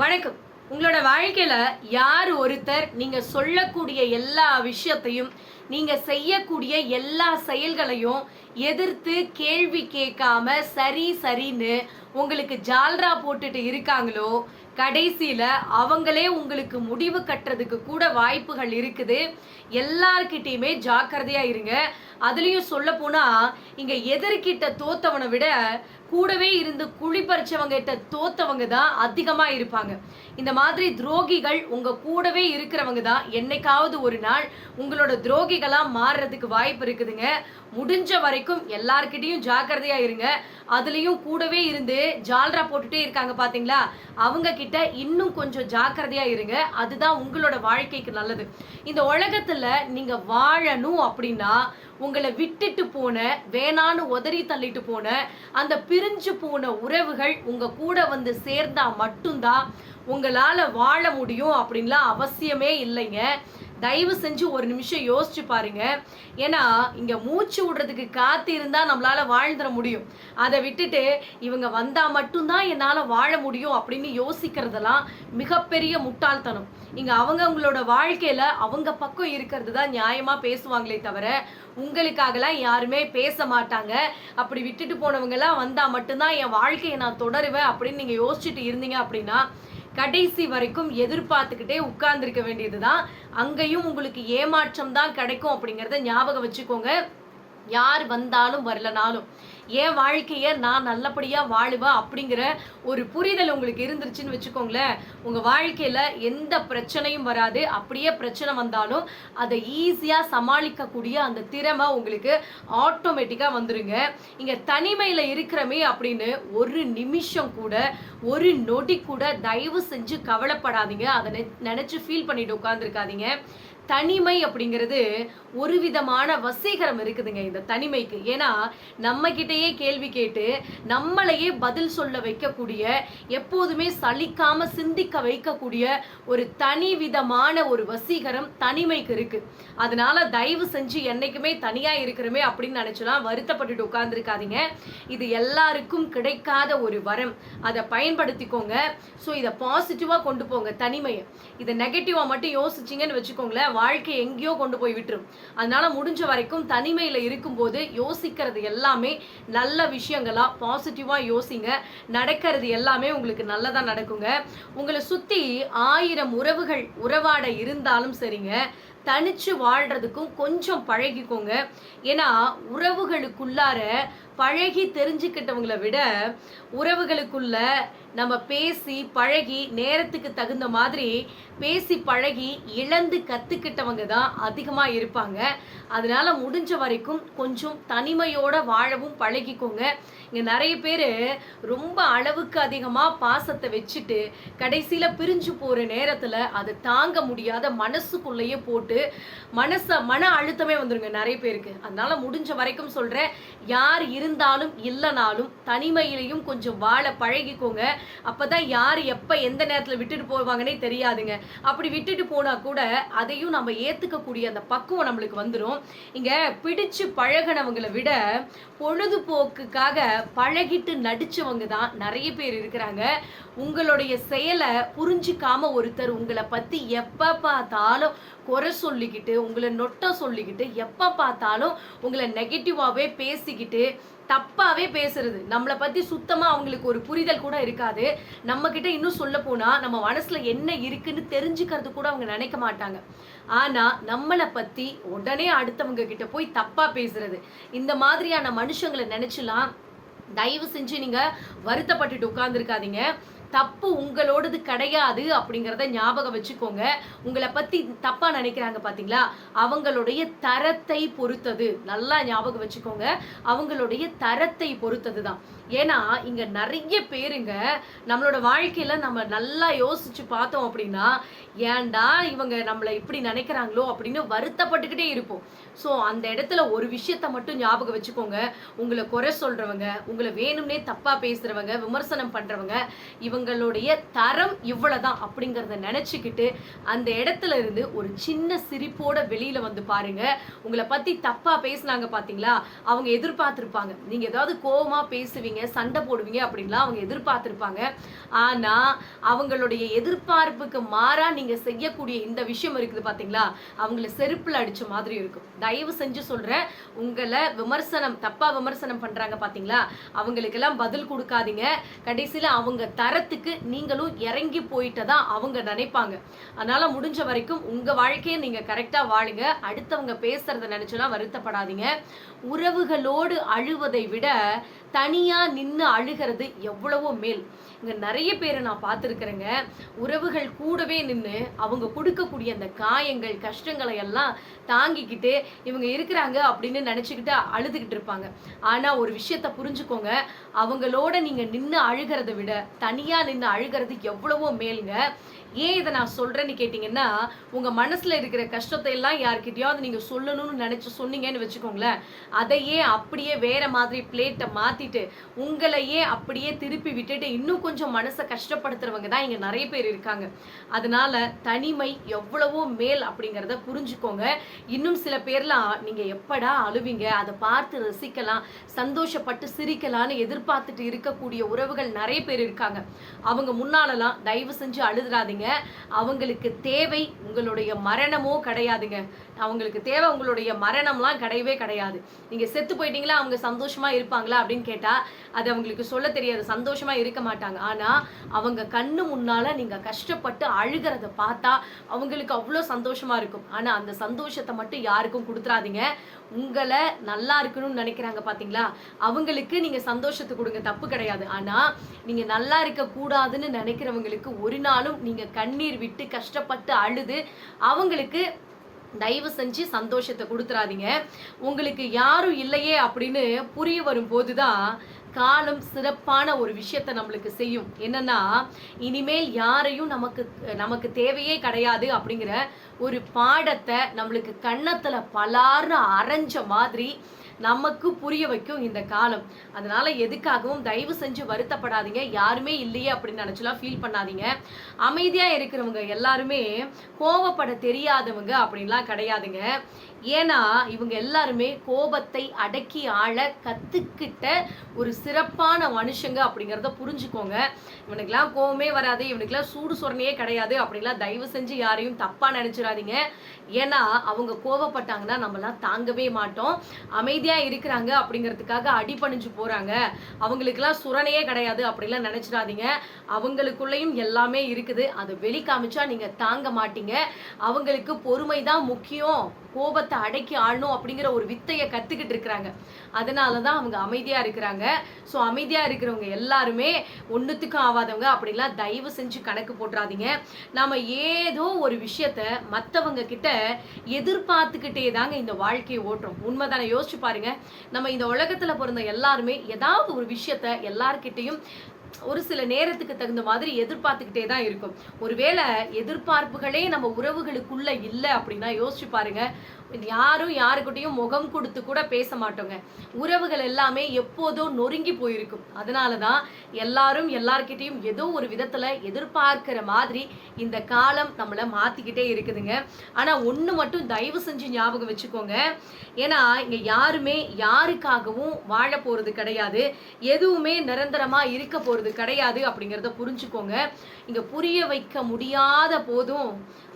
வணக்கம். உங்களோட வாழ்க்கையில் யார் ஒருத்தர் நீங்கள் சொல்லக்கூடிய எல்லா விஷயத்தையும் நீங்கள் செய்யக்கூடிய எல்லா செயல்களையும் எதிர்த்து கேள்வி கேட்காம சரி சரின்னு உங்களுக்கு ஜால்ரா போட்டுட்டு இருக்காங்களோ கடைசியில் அவங்களே உங்களுக்கு முடிவு கட்டுறதுக்கு கூட வாய்ப்புகள் இருக்குது. எல்லார்கிட்டேயுமே ஜாக்கிரதையாக இருங்க. அதுலேயும் சொல்ல போனால் இங்கே எதிர்கிட்ட தோத்தவனை விட கூடவே இருந்து குழி பறிச்சவங்க கிட்ட தோத்தவங்க தான் அதிகமா இருப்பாங்க. இந்த மாதிரி துரோகிகள் உங்க கூடவே இருக்கிறவங்க தான். என்னைக்காவது ஒரு நாள் உங்களோட துரோகிகளா மாறுறதுக்கு வாய்ப்பு இருக்குதுங்க. முடிஞ்ச வரைக்கும் எல்லார்கிட்டையும் ஜாக்கிரதையா இருங்க. அதுலயும் கூடவே இருந்து ஜால்ரா போட்டுட்டே இருக்காங்க பாத்தீங்களா? அவங்க கிட்ட இன்னும் கொஞ்சம் ஜாக்கிரதையா இருங்க. அதுதான் உங்களோட வாழ்க்கைக்கு நல்லது. இந்த உலகத்துல நீங்க வாழணும் அப்படின்னா உங்களை விட்டுட்டு போன வேணான்னு உதறி தள்ளிட்டு போன அந்த பிரிஞ்சு போன உறவுகள் உங்க கூட வந்து சேர்ந்தா மட்டும்தான் உங்களால வாழ முடியும் அப்படின்லாம் அவசியமே இல்லைங்க. தயவு செஞ்சு ஒரு நிமிஷம் யோசிச்சு பாருங்க. ஏன்னா இங்க மூச்சு விடுறதுக்கு காத்து இருந்தா நம்மளால வாழ்ந்துட முடியும். அதை விட்டுட்டு இவங்க வந்தா மட்டும்தான் என்னால வாழ முடியும் அப்படின்னு யோசிக்கிறதெல்லாம் மிகப்பெரிய முட்டாள்தனம். இங்க அவங்கவங்களோட வாழ்க்கையில் அவங்க பக்கம் இருக்கிறது தான் நியாயமாக பேசுவாங்களே தவிர உங்களுக்காகலாம் யாருமே பேச மாட்டாங்க. அப்படி விட்டுட்டு போனவங்கலாம் வந்தால் மட்டும்தான் என் வாழ்க்கையை நான் தொடருவேன் அப்படின்னு நீங்கள் யோசிச்சுட்டு இருந்தீங்க அப்படின்னா கடைசி வரைக்கும் எதிர்பார்த்துக்கிட்டே உட்கார்ந்துருக்க வேண்டியதுதான். அங்கேயும் உங்களுக்கு ஏமாற்றம் தான் கிடைக்கும் அப்படிங்கிறத ஞாபகம் வச்சுக்கோங்க. யார் வந்தாலும் வரலனாலும் என் வாழ்க்கையை நான் நல்லபடியாக வாழுவேன் அப்படிங்கிற ஒரு புரிதல் உங்களுக்கு இருந்துருச்சுன்னு வச்சுக்கோங்களேன். உங்கள் வாழ்க்கையில் எந்த பிரச்சனையும் வராது. அப்படியே பிரச்சனை வந்தாலும் அதை ஈஸியாக சமாளிக்கக்கூடிய அந்த திறமை உங்களுக்கு ஆட்டோமேட்டிக்காக வந்துருங்க. இங்கே தனிமையில் இருக்கிறமே அப்படின்னு ஒரு நிமிஷம் கூட ஒரு நொடி கூட தயவு செஞ்சு கவலைப்படாதீங்க. அதை நெ- ஃபீல் பண்ணிட்டு உட்காந்துருக்காதீங்க தனிமை அப்படிங்கிறது ஒரு விதமான வசீகரம் இருக்குதுங்க இந்த தனிமைக்கு. ஏன்னா நம்ம கிட்டேயே கேள்வி கேட்டு நம்மளையே பதில் சொல்ல வைக்கக்கூடிய எப்போதுமே சலிக்காம சிந்திக்க வைக்கக்கூடிய ஒரு தனி விதமான ஒரு வசீகரம் தனிமைக்கு இருக்கு. அதனால தயவு செஞ்சு என்னைக்குமே தனியா இருக்கிறோமே அப்படின்னு நினைச்சலாம் வருத்தப்பட்டுட்டு உட்கார்ந்துருக்காதீங்க. இது எல்லாருக்கும் கிடைக்காத ஒரு வரம். அதை பயன்படுத்திக்கோங்க. ஸோ இதை பாசிட்டிவா கொண்டு போங்க தனிமையை. இதை நெகட்டிவா மட்டும் யோசிச்சிங்கன்னு வச்சுக்கோங்களேன் வாழ்க்கை எங்கேயோ கொண்டு போய் விட்டுரும். அதனால முடிஞ்ச வரைக்கும் தனிமையில இருக்கும்போது யோசிக்கிறது எல்லாமே நல்ல விஷயங்களா பாசிட்டிவாக யோசிங்க. நடக்கிறது எல்லாமே உங்களுக்கு நல்லதா நடக்குங்க. உங்களை சுத்தி ஆயிரம் உறவுகள் உறவாட இருந்தாலும் சரிங்க. தனிச்சு வாழ்றதுக்கும் கொஞ்சம் பழகிக்கோங்க. ஏன்னா உறவுகளுக்குள்ளார பழகி தெரிஞ்சுக்கிட்டவங்கள விட உறவுகளுக்குள்ள நம்ம பேசி பழகி நேரத்துக்கு தகுந்த மாதிரி பேசி பழகி இழந்து கற்றுக்கிட்டவங்க தான் அதிகமாக இருப்பாங்க. அதனால் முடிஞ்ச வரைக்கும் கொஞ்சம் தனிமையோடு வாழவும் பழகிக்கோங்க. இங்கே நிறைய பேர் ரொம்ப அளவுக்கு அதிகமாக பாசத்தை வச்சுட்டு கடைசியில் பிரிஞ்சு போகிற நேரத்தில் அதை தாங்க முடியாத மனசுக்குள்ளேயே போட்டு மனசை மன அழுத்தமே வந்துருங்க நிறைய பேருக்கு. அதனால் முடிஞ்ச வரைக்கும் சொல்கிறேன் யார் இருந்தாலும் இல்லைனாலும் தனிமையிலையும் கொஞ்சம் வாழ பழகிக்கோங்க. அப்போ தான் யார் எப்போ எந்த நேரத்தில் விட்டுட்டு போவாங்கன்னே தெரியாதுங்க. அப்படி விட்டுட்டு போனால் கூட அதையும் நம்ம ஏற்றுக்கக்கூடிய அந்த பக்குவம் நம்மளுக்கு வந்துடும் இங்கே பிடிச்சு பழகினவங்களை விட பொழுதுபோக்குக்காக பழகிட்டு நடித்தவங்க தான் நிறைய பேர் இருக்கிறாங்க. உங்களுடைய செயலை புரிஞ்சிக்காம ஒருத்தர் உங்களை பற்றி எப்போ பார்த்தாலும் குறை சொல்லிக்கிட்டு உங்களை நொட்டம் சொல்லிக்கிட்டு எப்போ பார்த்தாலும் உங்களை நெகட்டிவாகவே பேசிக்கிட்டு தப்பாவே பேசுறது. நம்மளை பத்தி சுத்தமா அவங்களுக்கு ஒரு புரிதல் கூட இருக்காது. நம்ம கிட்ட இன்னும் சொல்ல போனா நம்ம மனசுல என்ன இருக்குன்னு தெரிஞ்சுக்கிறது கூட அவங்க நினைக்க மாட்டாங்க. ஆனா நம்மளை பத்தி உடனே அடுத்தவங்க கிட்ட போய் தப்பா பேசுறது. இந்த மாதிரியான மனுஷங்களை நினச்சிலாம் தயவு செஞ்சு நீங்க வருத்தப்பட்டுட்டு உட்கார்ந்துருக்காதீங்க. தப்பு உங்களோடது கிடையாது அப்படிங்கிறத ஞாபகம் வச்சுக்கோங்க. உங்களை பத்தி தப்பா நினைக்கிறாங்க பாத்தீங்களா? அவங்களுடைய தரத்தை பொறுத்தது. நல்லா ஞாபகம் வச்சுக்கோங்க. அவங்களுடைய தரத்தை பொறுத்தது தான் ஏன்னா இங்க நிறைய பேருங்க நம்மளோட வாழ்க்கையில நம்ம நல்லா யோசிச்சு பார்த்தோம் அப்படின்னா ஏன்டா இவங்க நம்மளை இப்படி நினைக்கிறாங்களோ அப்படின்னு வருத்தப்பட்டுக்கிட்டே இருப்போம். ஸோ அந்த இடத்துல ஒரு விஷயத்த மட்டும் ஞாபகம் வச்சுக்கோங்க. உங்களை குறை சொல்றவங்க உங்களை வேணும்னே தப்பா பேசுறவங்க விமர்சனம் பண்றவங்க இவங்களுடைய தரம் இவ்வளவுதான் அப்படிங்கிறத நினைச்சுக்கிட்டு அந்த இடத்துல இருந்து ஒரு சின்ன சிரிப்போட வெளியில வந்து பாருங்க. உங்களை பத்தி தப்பா பேசுனாங்க பாத்தீங்களா? அவங்க எதிர்பார்த்திருப்பாங்க. நீங்க ஏதாவது கோவமா பேசுவீங்க சண்டை போடுவீங்க அப்படின்லாம் அவங்க எதிர்பார்த்துருப்பாங்க. ஆனால் அவங்களுடைய எதிர்பார்ப்புக்கு மாறாக நீங்கள் செய்யக்கூடிய இந்த விஷயம் இருக்குது பார்த்தீங்களா அவங்கள செருப்பில் அடித்த மாதிரி இருக்கும். தயவு செஞ்சு சொல்கிறேன் உங்களை விமர்சனம் தப்பாக விமர்சனம் பண்ணுறாங்க பார்த்தீங்களா அவங்களுக்கெல்லாம் பதில் கொடுக்காதீங்க. கடைசியில் அவங்க தரத்துக்கு நீங்களும் இறங்கி போயிட்டதா அவங்க நினைப்பாங்க. அதனால் முடிஞ்ச வரைக்கும் உங்கள் வாழ்க்கையை நீங்கள் கரெக்டாக வாழுங்க. அடுத்தவங்க பேசுகிறத நினச்சோன்னா வருத்தப்படாதீங்க. உறவுகளோடு அழுவதை விட தனியாக நின்று அழுகிறது எவ்வளவோ மேல். இங்கே நிறைய பேரை நான் பார்த்துருக்குறேங்க. உறவுகள் கூடவே நின்று அவங்க கொடுக்கக்கூடிய அந்த காயங்கள் கஷ்டங்களை எல்லாம் தாங்கிக்கிட்டு இவங்க இருக்கிறாங்க அப்படின்னு நினச்சிக்கிட்டு அழுதுகிட்டு இருப்பாங்க. ஆனால் ஒரு விஷயத்த புரிஞ்சுக்கோங்க. அவங்களோட நீங்கள் நின்று அழுகிறத விட தனியாக நின்று அழுகிறது எவ்வளவோ மேலுங்க. ஏன் இதை நான் சொல்கிறேன்னு கேட்டிங்கன்னா உங்கள் மனசில் இருக்கிற கஷ்டத்தை எல்லாம் யார்கிட்டயாவது நீங்கள் சொல்லணும்னு நினச்சி சொன்னீங்கன்னு வச்சுக்கோங்களேன். அதையே அப்படியே வேற மாதிரி பிளேட்டை மாற்றிட்டு உங்களையே அப்படியே திருப்பி விட்டுட்டு இன்னும் கொஞ்சம் மனசை கஷ்டப்படுத்துறவங்க தான் இங்கே நிறைய பேர் இருக்காங்க. அதனால தனிமை எவ்வளவோ மேல் அப்படிங்கிறத புரிஞ்சுக்கோங்க. இன்னும் சில பேர்லாம் நீங்கள் எப்படா அழுவீங்க அதை பார்த்து ரசிக்கலாம் சந்தோஷப்பட்டு சிரிக்கலாம்னு எதிர்பார்த்துட்டு இருக்கக்கூடிய உறவுகள் நிறைய பேர் இருக்காங்க. அவங்க முன்னாலலாம் தயவு செஞ்சு அழுதுறாதீங்க. அவங்களுக்கு தேவை உங்களுடைய மரணமோ கிடையாதுங்க. அவங்களுக்கு தேவை உங்களுடைய மரணம்லாம் கிடையவே கிடையாது. நீங்க செத்து போயிட்டீங்களா அவங்க சந்தோஷமா இருப்பாங்களா அப்படின்னு கேட்டா அது அவங்களுக்கு சொல்ல தெரியாது சந்தோஷமா இருக்க மாட்டாங்க. ஆனா அவங்க கண்ணு முன்னால நீங்க கஷ்டப்பட்டு அழுகிறத பார்த்தா அவங்களுக்கு அவ்வளோ சந்தோஷமா இருக்கும். ஆனா அந்த சந்தோஷத்தை மட்டும் யாருக்கும் கொடுத்துறாதீங்க. உங்களை நல்லா இருக்கணும்னு நினைக்கிறாங்க பாத்தீங்களா? அவங்களுக்கு நீங்க சந்தோஷத்தை கொடுங்க தப்பு கிடையாது. ஆனா நீங்க நல்லா இருக்க கூடாதுன்னு நினைக்கிறவங்களுக்கு ஒரு நாளும் நீங்க கண்ணீர் விட்டு கஷ்டப்பட்டு அழுது அவங்களுக்கு தயவு செஞ்சு சந்தோஷத்தை கொடுத்துறாதீங்க. உங்களுக்கு யாரும் இல்லையே அப்படின்னு புரிய வரும்போது தான் காலம் சிறப்பான ஒரு விஷயத்தை நம்மளுக்கு செய்யும். என்னன்னா இனிமேல் யாரையும் நமக்கு நமக்கு தேவையே கிடையாது அப்படிங்கிற ஒரு பாடத்தை நம்மளுக்கு கன்னத்துல பலார்னு அரைஞ்ச மாதிரி நமக்கு புரிய வைக்கும் இந்த காலம். அதனால எதுக்காகவும் தயவு செஞ்சு வருத்தப்படாதீங்க. யாருமே இல்லையே அப்படின்னு நினைச்சுலாம் ஃபீல் பண்ணாதீங்க. அமைதியா இருக்கிறவங்க எல்லாருமே கோவப்பட தெரியாதவங்க அப்படின்லாம் கிடையாதுங்க. ஏன்னா இவங்க எல்லாருமே கோபத்தை அடக்கி ஆள கத்துக்கிட்ட ஒரு சிறப்பான மனுஷங்க அப்படிங்கிறத புரிஞ்சுக்கோங்க. இவனுக்கெல்லாம் கோவமே வராது இவனுக்கெல்லாம் சூடு சொரணையே கிடையாது அப்படிலாம் தயவு செஞ்சு யாரையும் தப்பா நினைச்சிடாதீங்க. ஏன்னா அவங்க கோவப்பட்டாங்கன்னா நம்மலாம் தாங்கவே மாட்டோம். அமைதியா இருக்கிறாங்க அப்படிங்கிறதுக்காக அடிபணிஞ்சு போறாங்க. அவங்களுக்கெல்லாம் சுரணையே கிடையாது அப்படிலாம் நினைச்சிடாதீங்க. அவங்களுக்குள்ளேயும் எல்லாமே இருக்குது. அதை வெளி காமிச்சா நீங்க தாங்க மாட்டீங்க. அவங்களுக்கு பொறுமை தான் முக்கியம். கோபத்தை அடக்கி ஆளணும் அப்படிங்கிற ஒரு வித்தையை கத்துக்கிட்டு இருக்கிறாங்க. அதனால தான் அவங்க அமைதியாக இருக்கிறாங்க. ஸோ அமைதியாக இருக்கிறவங்க எல்லாருமே ஒன்றுத்துக்கும் ஆகாதவங்க அப்படிலாம் தயவு செஞ்சு கணக்கு போட்டுறாதீங்க. நாம் ஏதோ ஒரு விஷயத்த மற்றவங்க கிட்ட எதிர்பார்த்துக்கிட்டே தாங்க இந்த வாழ்க்கையை ஓட்டுறோம். உண்மைதானே? யோசிச்சு பாருங்க. நம்ம இந்த உலகத்தில் பிறந்த எல்லாருமே ஏதாவது ஒரு விஷயத்த எல்லார்கிட்டையும் ஒரு சில நேரத்துக்கு தகுந்த மாதிரி எதிர்பார்த்துக்கிட்டே தான் இருக்கும். ஒருவேளை எதிர்பார்ப்புகளே நம்ம உறவுகளுக்குள்ள இல்லை அப்படின்னா யோசிச்சு பாருங்க. யாரும் யாருக்கிட்டையும் முகம் கொடுத்து கூட பேச மாட்டோங்க. உறவுகள் எல்லாமே எப்போதோ நொறுங்கி போயிருக்கும். அதனால தான் எல்லாரும் எல்லார்கிட்டையும் ஏதோ ஒரு விதத்தில் எதிர்பார்க்கிற மாதிரி இந்த காலம் நம்மளை மாற்றிக்கிட்டே இருக்குதுங்க. ஆனால் ஒன்று மட்டும் தயவு செஞ்சு ஞாபகம் வச்சுக்கோங்க. ஏன்னா இங்கே யாருமே யாருக்காகவும் வாழ போகிறது கிடையாது. எதுவுமே நிரந்தரமாக இருக்க போகிறது கிடையாது அப்படிங்கிறத புரிஞ்சுக்கோங்க. இங்கே புரிய வைக்க முடியாத போதும்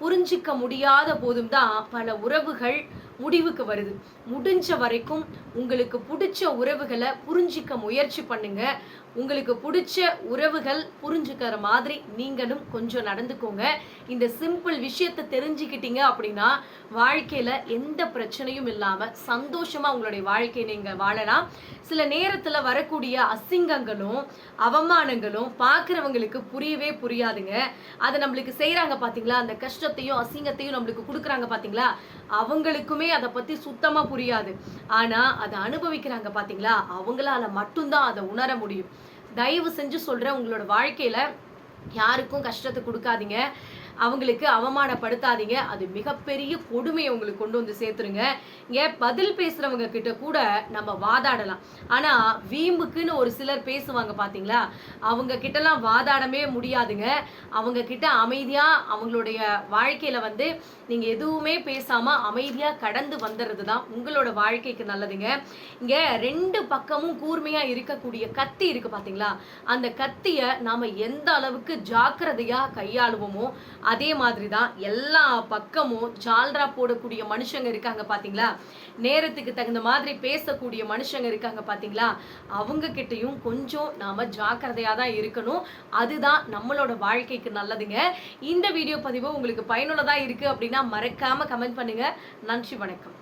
புரிஞ்சிக்க முடியாத போதும் தான் பல உறவுகள் முடிவுக்கு வருது. முடிஞ்ச வரைக்கும் உங்களுக்கு பிடிச்ச உறவுகளை புரிஞ்சிக்க முயற்சி பண்ணுங்க. உங்களுக்கு பிடிச்ச உறவுகள் புரிஞ்சுக்கிற மாதிரி நீங்களும் கொஞ்சம் நடந்துக்கோங்க. இந்த சிம்பிள் விஷயத்தை தெரிஞ்சுக்கிட்டீங்க அப்படின்னா வாழ்க்கையில் எந்த பிரச்சனையும் இல்லாமல் சந்தோஷமாக உங்களுடைய வாழ்க்கையை நீங்கள் வாழலாம். சில நேரத்தில் வரக்கூடிய அசிங்கங்களும் அவமானங்களும் பார்க்குறவங்களுக்கு புரியவே புரியாதுங்க. அதை நம்மளுக்கு செய்கிறாங்க பார்த்தீங்களா அந்த கஷ்டத்தையும் அசிங்கத்தையும் நம்மளுக்கு கொடுக்குறாங்க பார்த்தீங்களா அவங்களுக்குமே அதை பத்தி சுத்தமா புரியாது. ஆனா அதை அனுபவிக்கிறாங்க பாத்தீங்களா? அவங்களால மட்டும்தான் அதை உணர முடியும். தயவு செஞ்சு சொல்ற உங்களோட வாழ்க்கையில யாருக்கும் கஷ்டத்தை கொடுக்காதீங்க. அவங்களுக்கு அவமானப்படுத்தாதீங்க. அது மிகப்பெரிய கொடுமையை உங்களுக்கு கொண்டு வந்து சேர்த்துருங்க. இங்க பதில் பேசுறவங்க கிட்ட கூட நம்ம வாதாடலாம். ஆனா வீம்புக்குன்னு ஒரு சிலர் பேசுவாங்க பாத்தீங்களா? அவங்க கிட்டலாம் வாதாடவே முடியாதுங்க. அவங்க கிட்ட அமைதியா அவங்களுடைய வாழ்க்கையில வந்து நீங்க எதுவுமே பேசாம அமைதியா கடந்து வந்துடுறது தான் உங்களோட வாழ்க்கைக்கு நல்லதுங்க. இங்க ரெண்டு பக்கமும் கூர்மையா இருக்கக்கூடிய கத்தி இருக்கு பாத்தீங்களா? அந்த கத்திய நாம எந்த அளவுக்கு ஜாக்கிரதையா கையாளுவோமோ அதே மாதிரி தான் எல்லா பக்கமும் ஜால்ரா போடக்கூடிய மனுஷங்க இருக்காங்க பார்த்தீங்களா நேரத்துக்கு தகுந்த மாதிரி பேசக்கூடிய மனுஷங்க இருக்காங்க பார்த்தீங்களா அவங்க கிட்டயும் கொஞ்சம் நாம் ஜாக்கிரதையாக தான் இருக்கணும். அதுதான் நம்மளோட வாழ்க்கைக்கு நல்லதுங்க. இந்த வீடியோ பதிவு உங்களுக்கு பயனுள்ளதாக இருக்குது அப்படின்னா மறக்காமல் கமெண்ட் பண்ணுங்கள் நன்றி வணக்கம்.